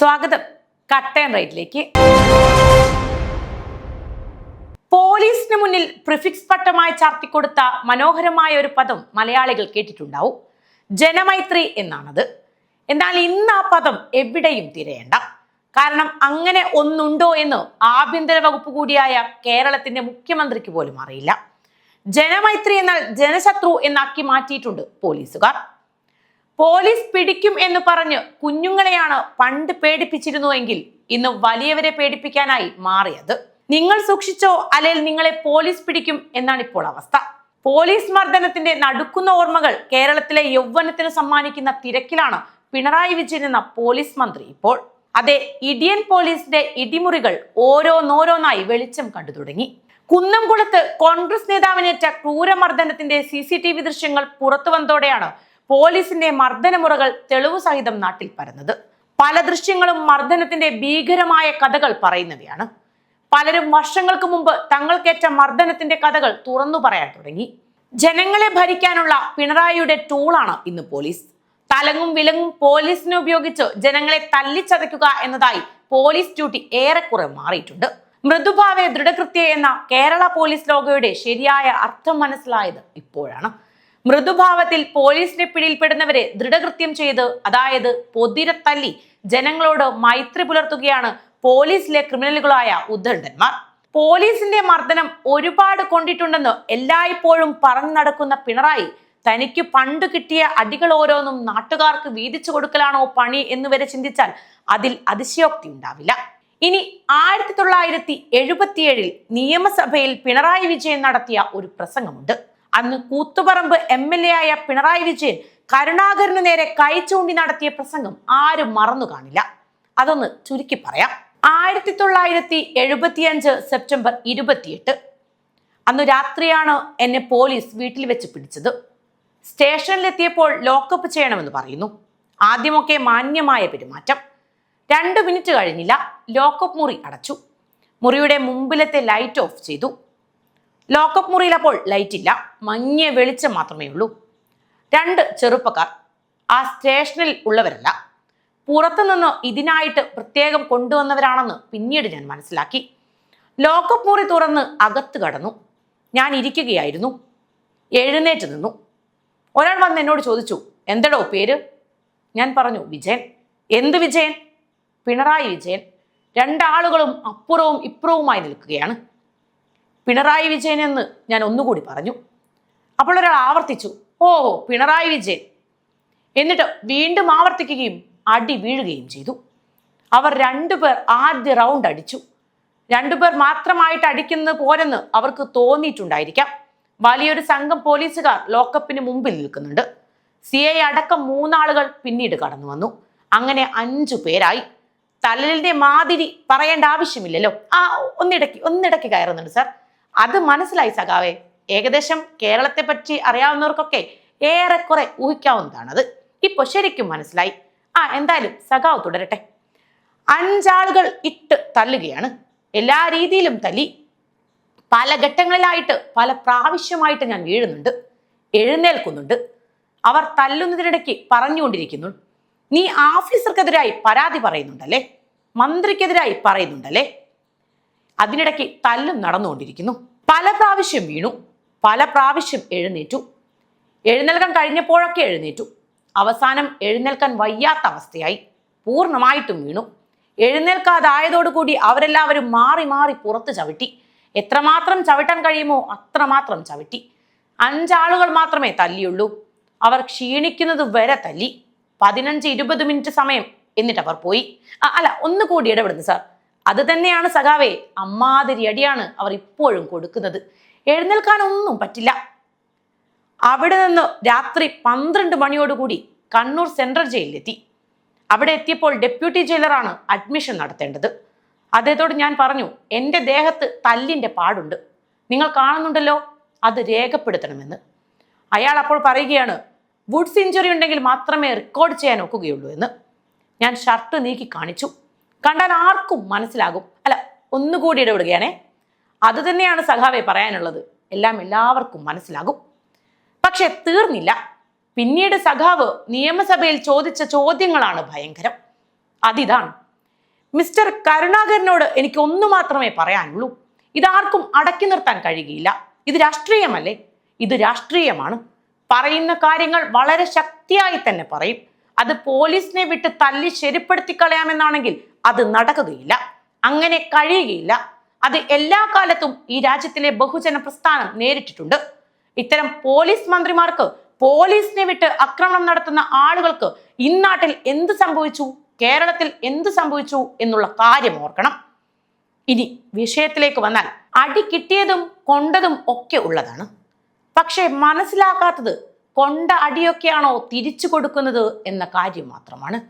സ്വാഗതം. കട്ടൻ റൈറ്റിലേക്ക്. പോലീസിന് മുന്നിൽ പ്രിഫിക്സ് പട്ടമായി ചാർത്തിക്കൊടുത്ത മനോഹരമായ ഒരു പദം മലയാളികൾ കേട്ടിട്ടുണ്ടാവും. ജനമൈത്രി എന്നാണത്. എന്നാൽ ഇന്ന് ആ പദം എവിടെയും തിരയേണ്ട. കാരണം അങ്ങനെ ഒന്നുണ്ടോ എന്ന് ആഭ്യന്തര വകുപ്പ് കൂടിയായ കേരളത്തിന്റെ മുഖ്യമന്ത്രിക്ക് പോലും അറിയില്ല. ജനമൈത്രി എന്നാൽ ജനശത്രു എന്നാക്കി മാറ്റിയിട്ടുണ്ട് പോലീസുകാർ. പോലീസ് പിടിക്കും എന്ന് പറഞ്ഞ് കുഞ്ഞുങ്ങളെയാണ് പണ്ട് പേടിപ്പിച്ചിരുന്നുവെങ്കിൽ ഇന്ന് വലിയവരെ പേടിപ്പിക്കാനായി മാറിയത്. നിങ്ങൾ സൂക്ഷിച്ചോ അല്ലെങ്കിൽ നിങ്ങളെ പോലീസ് പിടിക്കും എന്നാണ് ഇപ്പോൾ അവസ്ഥ. പോലീസ് മർദ്ദനത്തിന്റെ നടുക്കുന്ന ഓർമ്മകൾ കേരളത്തിലെ യൗവനത്തിന് സമ്മാനിക്കുന്ന തിരക്കിലാണ് പിണറായി വിജയൻ എന്ന പോലീസ് മന്ത്രി ഇപ്പോൾ. അതെ ഇടിയൻ പോലീസിന്റെ ഇടിമുറികൾ ഓരോന്നോരോന്നായി വെളിച്ചം കണ്ടു തുടങ്ങി. കുന്നംകുളത്ത് കോൺഗ്രസ് നേതാവിനേറ്റ ക്രൂരമർദ്ദനത്തിന്റെ സി സി ടി വി ദൃശ്യങ്ങൾ പുറത്തു വന്നതോടെയാണ് പോലീസിന്റെ മർദ്ദനമുറകൾ തെളിവ് സഹിതം നാട്ടിൽ പരന്നത്. പല ദൃശ്യങ്ങളും മർദ്ദനത്തിന്റെ ഭീകരമായ കഥകൾ പറയുന്നവയാണ്. പലരും വർഷങ്ങൾക്ക് മുമ്പ് തങ്ങൾക്കേറ്റ മർദ്ദനത്തിന്റെ കഥകൾ തുറന്നു പറയാൻ തുടങ്ങി. ജനങ്ങളെ ഭരിക്കാനുള്ള പിണറായിയുടെ ടൂളാണ് ഇന്ന് പോലീസ്. തലങ്ങും വിലങ്ങും പോലീസിനെ ഉപയോഗിച്ച് ജനങ്ങളെ തല്ലിച്ചതയ്ക്കുക എന്നതായി പോലീസ് ഡ്യൂട്ടി ഏറെക്കുറെ മാറിയിട്ടുണ്ട്. മൃദുഭാവെ ദൃഢകൃത്യ എന്ന കേരള പോലീസ് ലോഗോയുടെ ശരിയായ അർത്ഥം മനസ്സിലായത് ഇപ്പോഴാണ്. മൃദുഭാവത്തിൽ പോലീസിന്റെ പിടിയിൽപ്പെടുന്നവരെ ദൃഢകൃത്യം ചെയ്ത് അതായത് പൊതിരത്തല്ലി ജനങ്ങളോട് മൈത്രി പുലർത്തുകയാണ് പോലീസിലെ ക്രിമിനലുകളായ ഉദ്ധണ്ഡന്മാർ പോലീസിന്റെ മർദ്ദനം ഒരുപാട് കൊണ്ടിട്ടുണ്ടെന്ന് എല്ലായ്പ്പോഴും പറഞ്ഞു നടക്കുന്ന പിണറായി തനിക്ക് പണ്ട് കിട്ടിയ അടികൾ ഓരോന്നും നാട്ടുകാർക്ക് വീതിച്ചു കൊടുക്കലാണോ പണി എന്ന് വരെ ചിന്തിച്ചാൽ അതിൽ അതിശയോക്തി ഉണ്ടാവില്ല. ഇനി ആയിരത്തി തൊള്ളായിരത്തി എഴുപത്തിയേഴിൽ നിയമസഭയിൽ പിണറായി വിജയൻ നടത്തിയ ഒരു പ്രസംഗമുണ്ട്. അന്ന് കൂത്തുപറമ്പ് എം എൽ എ ആയ പിണറായി വിജയൻ കരുണാകരന് നേരെ കൈ ചൂണ്ടി നടത്തിയ പ്രസംഗം ആരും മറന്നു കാണില്ല. അതൊന്ന് ചുരുക്കി പറയാം. ആയിരത്തി തൊള്ളായിരത്തി എഴുപത്തിയഞ്ച് സെപ്റ്റംബർ ഇരുപത്തിയെട്ട്. അന്ന് രാത്രിയാണ് എന്നെ പോലീസ് വീട്ടിൽ വെച്ച് പിടിച്ചത്. സ്റ്റേഷനിലെത്തിയപ്പോൾ ലോക്കപ്പ് ചെയ്യണമെന്ന് പറയുന്നു. ആദ്യമൊക്കെ മാന്യമായ പെരുമാറ്റം. രണ്ട് മിനിറ്റ് കഴിഞ്ഞില്ല ലോക്കപ്പ് മുറി അടച്ചു. മുറിയുടെ മുമ്പിലത്തെ ലൈറ്റ് ഓഫ് ചെയ്തു. ലോക്കപ്പ് മുറിയിൽ അപ്പോൾ ലൈറ്റ് ഇല്ല. മങ്ങിയ വെളിച്ചം മാത്രമേ ഉള്ളൂ. രണ്ട് ചെറുപ്പക്കാർ. ആ സ്റ്റേഷനിൽ ഉള്ളവരല്ല. പുറത്തുനിന്ന് ഇതിനായിട്ട് പ്രത്യേകം കൊണ്ടുവന്നവരാണെന്ന് പിന്നീട് ഞാൻ മനസ്സിലാക്കി. ലോക്കപ്പ് മുറി തുറന്ന് അകത്ത് കടന്നു. ഞാൻ ഇരിക്കുകയായിരുന്നു. എഴുന്നേറ്റ് നിന്നു. ഒരാൾ വന്ന് എന്നോട് ചോദിച്ചു എന്തടോ പേര്? ഞാൻ പറഞ്ഞു വിജയൻ. എന്ത് വിജയൻ? പിണറായി വിജയൻ. രണ്ടാളുകളും അപ്പുറവും ഇപ്പുറവുമായി നിൽക്കുകയാണ്. പിണറായി വിജയൻ എന്ന് ഞാൻ ഒന്നുകൂടി പറഞ്ഞു. അപ്പോൾ ഒരാൾ ആവർത്തിച്ചു. ഓ പിണറായി വിജയൻ. എന്നിട്ട് വീണ്ടും ആവർത്തിക്കുകയും അടി വീഴുകയും ചെയ്തു. അവർ രണ്ടുപേർ ആദ്യ റൗണ്ട് അടിച്ചു. രണ്ടുപേർ മാത്രമായിട്ട് അടിക്കുന്നത് പോരെന്ന് അവർക്ക് തോന്നിയിട്ടുണ്ടായിരിക്കാം. വലിയൊരു സംഘം പോലീസുകാർ ലോക്കപ്പിന് മുമ്പിൽ നിൽക്കുന്നുണ്ട്. സി ഐ അടക്കം മൂന്നാളുകൾ പിന്നീട് കടന്നു വന്നു. അങ്ങനെ അഞ്ചു പേരായി. തലലിന്റെ മാതിരി പറയേണ്ട ആവശ്യമില്ലല്ലോ. ആ ഒന്നിടയ്ക്ക് ഒന്നിടയ്ക്ക് കയറുന്നുണ്ട് സാർ. അത് മനസ്സിലായി സഖാവേ. ഏകദേശം കേരളത്തെ പറ്റി അറിയാവുന്നവർക്കൊക്കെ ഏറെക്കുറെ ഊഹിക്കാവുന്നതാണത്. ഇപ്പൊ ശരിക്കും മനസ്സിലായി. ആ എന്തായാലും സഖാവ് തുടരട്ടെ. അഞ്ചാളുകൾ ഇട്ട് തല്ലുകയാണ്. എല്ലാ രീതിയിലും തല്ലി. പല ഘട്ടങ്ങളിലായിട്ട് പല പ്രാവശ്യമായിട്ട് ഞാൻ വീഴുന്നുണ്ട്. എഴുന്നേൽക്കുന്നുണ്ട്. അവർ തല്ലുന്നതിനിടയ്ക്ക് പറഞ്ഞുകൊണ്ടിരിക്കുന്നു. നീ ഓഫീസർക്കെതിരായി പരാതി പറയുന്നുണ്ടല്ലേ? മന്ത്രിക്കെതിരായി പറയുന്നുണ്ടല്ലേ? അതിനിടയ്ക്ക് തല്ലും നടന്നുകൊണ്ടിരിക്കുന്നു. പല പ്രാവശ്യം വീണു. പല പ്രാവശ്യം എഴുന്നേറ്റു. എഴുന്നേൽക്കാൻ കഴിഞ്ഞപ്പോഴൊക്കെ എഴുന്നേറ്റു. അവസാനം എഴുന്നേൽക്കാൻ വയ്യാത്ത അവസ്ഥയായി. പൂർണമായിട്ടും വീണു. എഴുന്നേൽക്കാതായതോടുകൂടി അവരെല്ലാവരും മാറി മാറി പുറത്ത് ചവിട്ടി. എത്രമാത്രം ചവിട്ടാൻ കഴിയുമോ അത്രമാത്രം ചവിട്ടി. അഞ്ചാളുകൾ മാത്രമേ തല്ലിയുള്ളൂ. അവർ ക്ഷീണിക്കുന്നത് വരെ തല്ലി. പതിനഞ്ച് ഇരുപത് മിനിറ്റ് സമയം എന്നിട്ട് അവർ പോയി അല്ല ഒന്നുകൂടി ഇടപെടുന്നു സാർ. അത് തന്നെയാണ് സഖാവേ അമ്മാതിരി അടിയാണ് അവർ ഇപ്പോഴും കൊടുക്കുന്നത്. എഴുന്നേൽക്കാനൊന്നും പറ്റില്ല. അവിടെ നിന്ന് രാത്രി പന്ത്രണ്ട് മണിയോടുകൂടി കണ്ണൂർ സെൻട്രൽ ജയിലിലെത്തി. അവിടെ എത്തിയപ്പോൾ ഡെപ്യൂട്ടി ജയിലറാണ് അഡ്മിഷൻ നടത്തേണ്ടത്. അദ്ദേഹത്തോട് ഞാൻ പറഞ്ഞു എന്റെ ദേഹത്ത് തല്ലിന്റെ പാടുണ്ട്. നിങ്ങൾ കാണുന്നുണ്ടല്ലോ അത് രേഖപ്പെടുത്തണമെന്ന്. അയാൾ അപ്പോൾ പറയുകയാണ് വുഡ്സ് ഇഞ്ചുറി ഉണ്ടെങ്കിൽ മാത്രമേ റെക്കോർഡ് ചെയ്യാൻ ഒക്കുകയുള്ളൂ എന്ന്. ഞാൻ ഷർട്ട് നീക്കി കാണിച്ചു. കണ്ടാൽ ആർക്കും മനസ്സിലാകും. അല്ല ഒന്നുകൂടി ഇടപെടുകയാണേ. അത് തന്നെയാണ് സഖാവെ പറയാനുള്ളത്. എല്ലാം എല്ലാവർക്കും മനസ്സിലാകും. പക്ഷെ തീർന്നില്ല. പിന്നീട് സഖാവ് നിയമസഭയിൽ ചോദിച്ച ചോദ്യങ്ങളാണ് ഭയങ്കരം. അതിതാണ്. മിസ്റ്റർ കരുണാകരനോട് എനിക്ക് ഒന്നു മാത്രമേ പറയാനുള്ളൂ. ഇതാർക്കും അടക്കി നിർത്താൻ കഴിയുകയില്ല. ഇത് രാഷ്ട്രീയമല്ലേ? ഇത് രാഷ്ട്രീയമാണ്. പറയുന്ന കാര്യങ്ങൾ വളരെ ശക്തിയായി തന്നെ പറയും. അത് പോലീസിനെ വിട്ട് തല്ലി ശരിപ്പെടുത്തി കളയാമെന്നാണെങ്കിൽ അത് നടക്കുകയില്ല. അങ്ങനെ കഴിയുകയില്ല. അത് എല്ലാ കാലത്തും ഈ രാജ്യത്തിലെ ബഹുജന പ്രസ്ഥാനം നേരിട്ടിട്ടുണ്ട്. ഇത്തരം പോലീസ് മന്ത്രിമാർക്ക് പോലീസിനെ വിട്ട് ആക്രമണം നടത്തുന്ന ആളുകൾക്ക് ഇന്നാട്ടിൽ എന്ത് സംഭവിച്ചു? കേരളത്തിൽ എന്ത് സംഭവിച്ചു? എന്നുള്ള കാര്യം ഓർക്കണം. ഇനി വിഷയത്തിലേക്ക് വന്നാൽ അടി കിട്ടിയതും കൊണ്ടതും ഒക്കെ ഉള്ളതാണ്. പക്ഷേ മനസ്സിലാക്കാത്തത് കൊണ്ട അടിയൊക്കെയാണോ തിരിച്ചു കൊടുക്കുന്നത് എന്ന കാര്യം മാത്രമാണ്.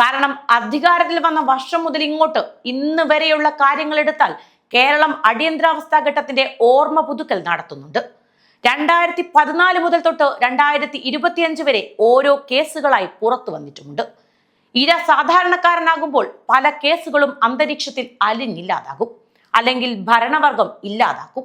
കാരണം അധികാരത്തിൽ വന്ന വർഷം മുതൽ ഇങ്ങോട്ട് ഇന്ന് വരെയുള്ള കാര്യങ്ങൾ എടുത്താൽ കേരളം അടിയന്തരാവസ്ഥാ ഘട്ടത്തിന്റെ ഓർമ്മ പുതുക്കൽ നടത്തുന്നുണ്ട്. രണ്ടായിരത്തി പതിനാല് മുതൽ തൊട്ട് രണ്ടായിരത്തി ഇരുപത്തിയഞ്ച് വരെ ഓരോ കേസുകളായി പുറത്തു വന്നിട്ടുമുണ്ട്. ഇര സാധാരണക്കാരനാകുമ്പോൾ പല കേസുകളും അന്തരീക്ഷത്തിൽ അലിഞ്ഞില്ലാതാകും. അല്ലെങ്കിൽ ഭരണവർഗം ഇല്ലാതാക്കും.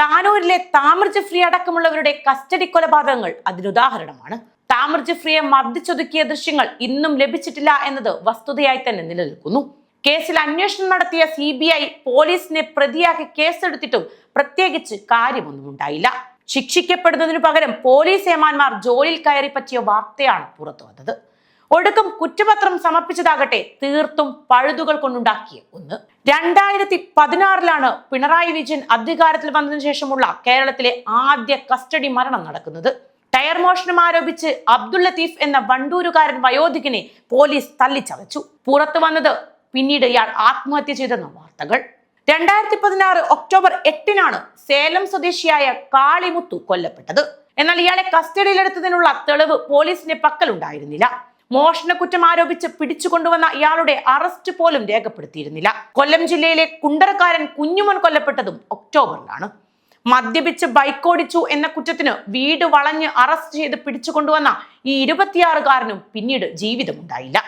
താനൂരിലെ താമർ ഫ്രീ അടക്കമുള്ളവരുടെ കസ്റ്റഡി കൊലപാതകങ്ങൾ അതിനുദാഹരണമാണ്. താമർ ജഫ്രിയെ മർദ്ദിച്ചൊതുക്കിയ ദൃശ്യങ്ങൾ ഇന്നും ലഭിച്ചിട്ടില്ല എന്നത് വസ്തുതയായി തന്നെ നിലനിൽക്കുന്നു. കേസിൽ അന്വേഷണം നടത്തിയ സി ബി ഐ പോലീസിനെ പ്രതിയാക്കി കേസെടുത്തിട്ടും പ്രത്യേകിച്ച് കാര്യമൊന്നും ഉണ്ടായില്ല. ശിക്ഷിക്കപ്പെടുന്നതിനു പകരം പോലീസ് ഏമാന്മാർ ജോലിയിൽ കയറി പറ്റിയ വാർത്തയാണ് പുറത്തു വന്നത്. ഒടുക്കം കുറ്റപത്രം സമർപ്പിച്ചതാകട്ടെ തീർത്തും പഴുതുകൾ കൊണ്ടുണ്ടാക്കിയ ഒന്ന്. രണ്ടായിരത്തി പതിനാറിലാണ് പിണറായി വിജയൻ അധികാരത്തിൽ വന്നതിനു ശേഷമുള്ള കേരളത്തിലെ ആദ്യ കസ്റ്റഡി മരണം നടക്കുന്നത്. ടയർ മോഷണം ആരോപിച്ച് അബ്ദുൾ ലത്തീഫ് എന്ന വണ്ടൂരുകാരൻ വയോധികനെ പോലീസ് തല്ലിച്ചതച്ചു പുറത്തു വന്നത് പിന്നീട് ഇയാൾ ആത്മഹത്യ ചെയ്തെന്ന വാർത്തകൾ. രണ്ടായിരത്തി പതിനാറ് ഒക്ടോബർ എട്ടിനാണ് സേലം സ്വദേശിയായ കാളിമുത്തു കൊല്ലപ്പെട്ടത്. എന്നാൽ ഇയാളെ കസ്റ്റഡിയിലെടുത്തതിനുള്ള തെളിവ് പോലീസിന്റെ പക്കലുണ്ടായിരുന്നില്ല. മോഷണ കുറ്റം ആരോപിച്ച് പിടിച്ചുകൊണ്ടുവന്ന ഇയാളുടെ അറസ്റ്റ് പോലും രേഖപ്പെടുത്തിയിരുന്നില്ല. കൊല്ലം ജില്ലയിലെ കുണ്ടറക്കാരൻ കുഞ്ഞുമോൻ കൊല്ലപ്പെട്ടതും ഒക്ടോബറിലാണ്. മദ്യപിച്ച് ബൈക്ക് ഓടിച്ചു എന്ന കുറ്റത്തിന് വീട് വളഞ്ഞ് അറസ്റ്റ് ചെയ്ത് പിടിച്ചുകൊണ്ടുവന്ന ഈ ഇരുപത്തിയാറുകാരനും പിന്നീട് ജീവിതമുണ്ടായില്ല.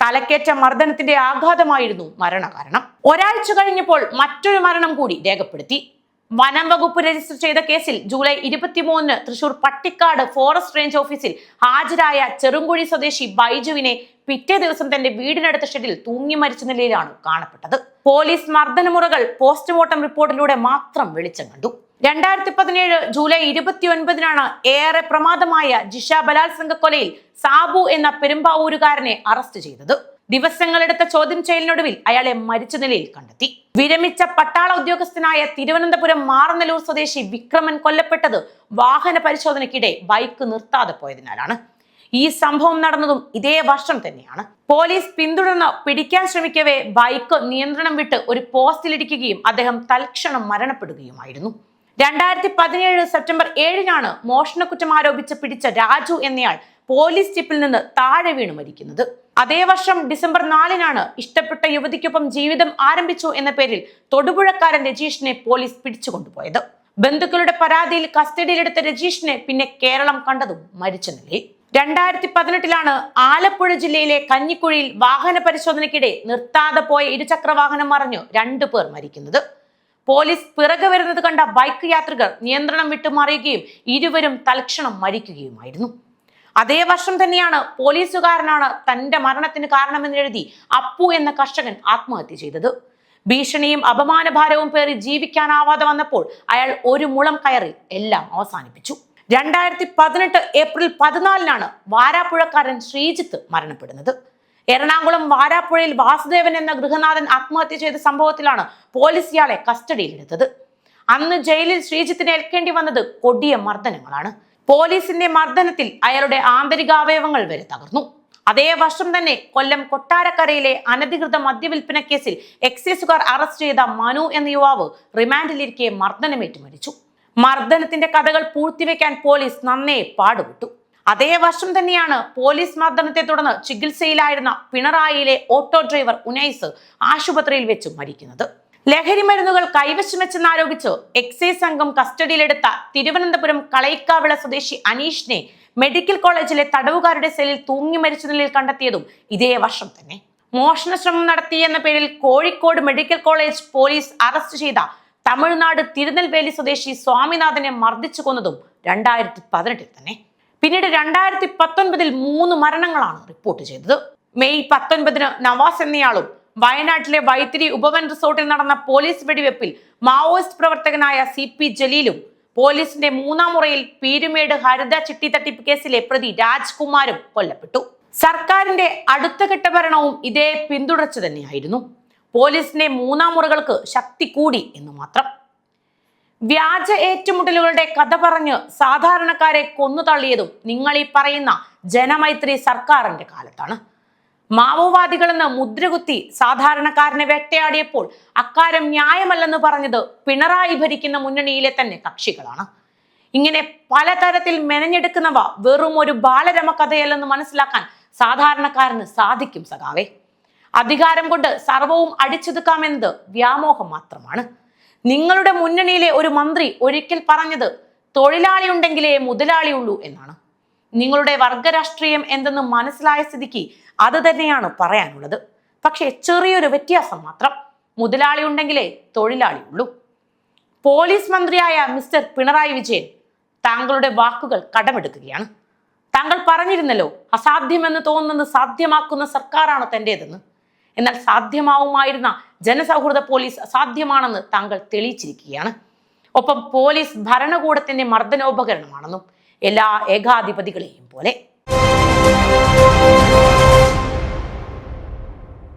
തലക്കേറ്റ മർദ്ദനത്തിന്റെ ആഘാതമായിരുന്നു മരണകാരണം. ഒരാഴ്ച കഴിഞ്ഞപ്പോൾ മറ്റൊരു മരണം കൂടി രേഖപ്പെടുത്തി. വനം വകുപ്പ് രജിസ്റ്റർ ചെയ്ത കേസിൽ ജൂലൈ ഇരുപത്തിമൂന്നിന് തൃശൂർ പട്ടിക്കാട് ഫോറസ്റ്റ് റേഞ്ച് ഓഫീസിൽ ഹാജരായ ചെറുങ്കുഴി സ്വദേശി ബൈജുവിനെ പിറ്റേ ദിവസം തന്റെ വീടിനടുത്ത ഷെഡിൽ തൂങ്ങി മരിച്ച നിലയിലാണ് കാണപ്പെട്ടത്. പോലീസ് മർദ്ദനമുറകൾ പോസ്റ്റ്മോർട്ടം റിപ്പോർട്ടിലൂടെ മാത്രം വെളിച്ചം കണ്ടു. രണ്ടായിരത്തി പതിനേഴ് ജൂലൈ ഇരുപത്തി ഒൻപതിനാണ് ഏറെ പ്രമാദമായ ജിഷ ബലാത്സംഗ കൊലയിൽ സാബു എന്ന പെരുമ്പാവൂരുകാരനെ അറസ്റ്റ് ചെയ്തത്. ദിവസങ്ങളെടുത്ത ചോദ്യം ചെയ്യലിനൊടുവിൽ അയാളെ മരിച്ച നിലയിൽ കണ്ടെത്തി. വിരമിച്ച പട്ടാള ഉദ്യോഗസ്ഥനായ തിരുവനന്തപുരം മാറനല്ലൂർ സ്വദേശി വിക്രമൻ കൊല്ലപ്പെട്ടത് വാഹന പരിശോധനയ്ക്കിടെ ബൈക്ക് നിർത്താതെ പോയതിനാലാണ്. ഈ സംഭവം നടന്നതും ഇതേ വർഷം തന്നെയാണ്. പോലീസ് പിന്തുടർന്ന് പിടിക്കാൻ ശ്രമിക്കവേ ബൈക്ക് നിയന്ത്രണം വിട്ട് ഒരു പോസ്റ്റിലിരിക്കുകയും അദ്ദേഹം തൽക്ഷണം മരണപ്പെടുകയുമായിരുന്നു. രണ്ടായിരത്തി പതിനേഴ് സെപ്റ്റംബർ ഏഴിനാണ് മോഷണക്കുറ്റം ആരോപിച്ച് പിടിച്ച രാജു എന്നയാൾ പോലീസ് ജിപ്പിൽ നിന്ന് താഴെ വീണു മരിക്കുന്നത്. അതേ വർഷം ഡിസംബർ നാലിനാണ് ഇഷ്ടപ്പെട്ട യുവതിക്കൊപ്പം ജീവിതം ആരംഭിച്ചു എന്ന പേരിൽ തൊടുപുഴക്കാരൻ രജീഷിനെ പോലീസ് പിടിച്ചുകൊണ്ടുപോയത്. ബന്ധുക്കളുടെ പരാതിയിൽ കസ്റ്റഡിയിലെടുത്ത രജീഷിനെ പിന്നെ കേരളം കണ്ടതും മരിച്ച നിലയിൽ. രണ്ടായിരത്തി പതിനെട്ടിലാണ് ആലപ്പുഴ ജില്ലയിലെ കഞ്ഞിക്കുഴിയിൽ വാഹന പരിശോധനയ്ക്കിടെ നിർത്താതെ പോയ ഇരുചക്ര വാഹനം മറിഞ്ഞു രണ്ടു പേർ മരിക്കുന്നത്. പോലീസ് പിറകെ വരുന്നത് കണ്ട ബൈക്ക് യാത്രികർ നിയന്ത്രണം വിട്ടുമാറിയുകയും ഇരുവരും തൽക്ഷണം മരിക്കുകയുമായിരുന്നു. അതേ വർഷം തന്നെയാണ് പോലീസുകാരനാണ് തന്റെ മരണത്തിന് കാരണമെന്ന് എഴുതി അപ്പു എന്ന കർഷകൻ ആത്മഹത്യ ചെയ്തത്. ഭീഷണിയും അപമാനഭാരവും പേറി ജീവിക്കാനാവാതെ വന്നപ്പോൾ അയാൾ ഒരു മുളം കയറി എല്ലാം അവസാനിപ്പിച്ചു. രണ്ടായിരത്തി പതിനെട്ട് ഏപ്രിൽ പതിനാലിനാണ് വാരാപ്പുഴക്കാരൻ ശ്രീജിത്ത് മരണപ്പെടുന്നത്. എറണാകുളം വാരാപ്പുഴയിൽ വാസുദേവൻ എന്ന ഗൃഹനാഥൻ ആത്മഹത്യ ചെയ്ത സംഭവത്തിലാണ് പോലീസ് ഇയാളെ കസ്റ്റഡിയിലെടുത്തത്. അന്ന് ജയിലിൽ ശ്രീജിത്തിനെ ഏൽക്കേണ്ടി വന്നത് കൊടിയ മർദ്ദനങ്ങളാണ്. പോലീസിന്റെ മർദ്ദനത്തിൽ അയാളുടെ ആന്തരികാവയവങ്ങൾ വരെ തകർന്നു. അതേ വർഷം തന്നെ കൊല്ലം കൊട്ടാരക്കരയിലെ അനധികൃത മദ്യവിൽപ്പന കേസിൽ എക്സൈസുകാർ അറസ്റ്റ് ചെയ്ത മനു എന്ന യുവാവ് റിമാൻഡിലിരിക്കെ മർദ്ദനമേറ്റ് മരിച്ചു. മർദ്ദനത്തിന്റെ കഥകൾ പൂഴ്ത്തിവെക്കാൻ പോലീസ് നന്നേ പാടുപെട്ടു. അതേ വർഷം തന്നെയാണ് പോലീസ് മർദ്ദനത്തെ തുടർന്ന് ചികിത്സയിലായിരുന്ന പിണറായിയിലെ ഓട്ടോ ഡ്രൈവർ ഉനൈസ് ആശുപത്രിയിൽ വെച്ച് മരിക്കുന്നത്. ലഹരി മരുന്നുകൾ കൈവശം വെച്ചെന്നാരോപിച്ച് എക്സൈസ് സംഘം കസ്റ്റഡിയിലെടുത്ത തിരുവനന്തപുരം കളയിക്കാവിള സ്വദേശി അനീഷിനെ മെഡിക്കൽ കോളേജിലെ തടവുകാരുടെ സെല്ലിൽ തൂങ്ങി മരിച്ച നിലയിൽ കണ്ടെത്തിയതും ഇതേ വർഷം തന്നെ. മോഷണ ശ്രമം നടത്തി എന്ന പേരിൽ Kozhikode medical college police arrest ചെയ്ത തമിഴ്നാട് തിരുനെൽവേലി സ്വദേശി സ്വാമിനാഥനെ മർദ്ദിച്ചു കൊന്നതും രണ്ടായിരത്തി പതിനെട്ടിൽ തന്നെ. പിന്നീട് രണ്ടായിരത്തി പത്തൊൻപതിൽ മൂന്ന് മരണങ്ങളാണ് റിപ്പോർട്ട് ചെയ്തത്. മെയ് പത്തൊൻപതിന് നവാസ് എന്നയാളും വയനാട്ടിലെ വൈത്തിരി ഉപവൻ റിസോർട്ടിൽ നടന്ന പോലീസ് വെടിവെപ്പിൽ മാവോയിസ്റ്റ് പ്രവർത്തകനായ സി പി ജലീലും പോലീസിന്റെ മൂന്നാം മുറയിൽ പീരുമേട് ഹരിത ചിട്ടി തട്ടിപ്പ് കേസിലെ പ്രതി രാജ്കുമാരും കൊല്ലപ്പെട്ടു. സർക്കാരിന്റെ അടുത്ത ഘട്ട ഭരണവും ഇതേ പിന്തുടർച്ച തന്നെയായിരുന്നു. പോലീസിന്റെ മൂന്നാം മുറകൾക്ക് ശക്തി കൂടി എന്ന് മാത്രം. വ്യാജ ഏറ്റുമുട്ടലുകളുടെ കഥ പറഞ്ഞ് സാധാരണക്കാരെ കൊന്നു തള്ളിയതും നിങ്ങൾ ഈ പറയുന്ന ജനമൈത്രി സർക്കാരിന്റെ കാലത്താണ്. മാവോവാദികളെന്ന് മുദ്രകുത്തി സാധാരണക്കാരനെ വേട്ടയാടിയപ്പോൾ അക്കാരം ന്യായമല്ലെന്ന് പറഞ്ഞത് പിണറായി ഭരിക്കുന്ന മുന്നണിയിലെ തന്നെ കക്ഷികളാണ്. ഇങ്ങനെ പലതരത്തിൽ മെനഞ്ഞെടുക്കുന്നവ വെറും ഒരു ബാലരമ കഥയല്ലെന്ന് മനസ്സിലാക്കാൻ സാധാരണക്കാരന് സാധിക്കും സഖാവേ. അധികാരം കൊണ്ട് സർവവും അടിച്ചൊതുക്കാമെന്നത് വ്യാമോഹം മാത്രമാണ്. നിങ്ങളുടെ മുന്നണിയിലെ ഒരു മന്ത്രി ഒരിക്കൽ പറഞ്ഞത് തൊഴിലാളി ഉണ്ടെങ്കിലേ മുതലാളിയുള്ളൂ എന്നാണ്. നിങ്ങളുടെ വർഗരാഷ്ട്രീയം എന്തെന്ന് മനസ്സിലായ സ്ഥിതിക്ക് അത് തന്നെയാണ് പറയാനുള്ളത്. പക്ഷേ ചെറിയൊരു വ്യത്യാസം മാത്രം. മുതലാളി ഉണ്ടെങ്കിലേ തൊഴിലാളി ഉള്ളൂ. പോലീസ് മന്ത്രിയായ മിസ്റ്റർ പിണറായി വിജയൻ താങ്കളുടെ വാക്കുകൾ കടമെടുക്കുകയാണ്. താങ്കൾ പറഞ്ഞിരുന്നല്ലോ അസാധ്യമെന്ന് തോന്നുന്നത് സാധ്യമാക്കുന്ന സർക്കാരാണ് തന്റേതെന്ന്. എന്നാൽ സാധ്യമാവുമായിരുന്ന ജനസൗഹൃദ പോലീസ് അസാധ്യമാണെന്ന് താങ്കൾ തെളിയിച്ചിരിക്കുകയാണ്. ഒപ്പം പോലീസ് ഭരണകൂടത്തിന്റെ മർദ്ദനോപകരണമാണെന്നും എല്ലാ ഏകാധിപതികളെയും പോലെ.